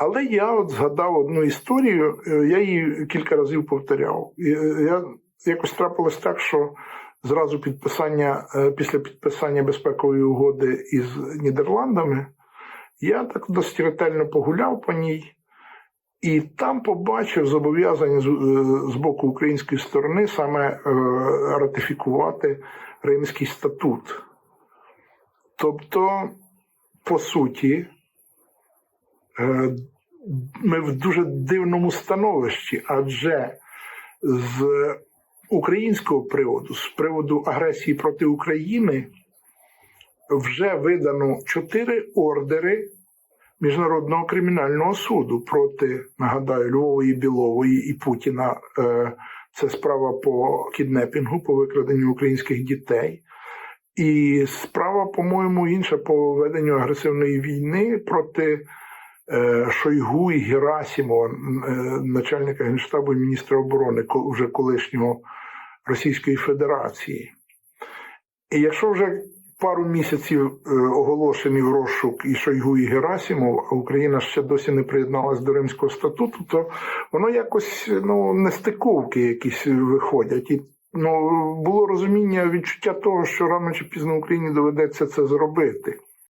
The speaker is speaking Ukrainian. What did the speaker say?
Але я от згадав одну історію, е, я її кілька разів повторяв. Е, Я якось трапилось так, що зразу підписання е, після підписання безпекової угоди із Нідерландами я так досить ретельно погуляв по ній. І там побачив зобов'язання з, боку української сторони саме ратифікувати Римський статут. Тобто, по суті, ми в дуже дивному становищі, адже з українського приводу, з приводу агресії проти України, вже видано чотири ордери Міжнародного кримінального суду проти, нагадаю, Львової Білової і Путіна. Е, Це справа по кіднепінгу, по викраденню українських дітей. І справа, по-моєму, інша по веденню агресивної війни проти е, Шойгу і Герасімова, е, начальника генштабу і міністра оборони, вже колишнього Російської Федерації. І якщо вже пару місяців е, оголошений в розшук і Шойгу, і Герасімов, а Україна ще досі не приєдналась до Римського статуту, то воно якось ну, нестиковки якісь виходять. І ну, було розуміння, відчуття того, що рано чи пізно Україні доведеться це зробити.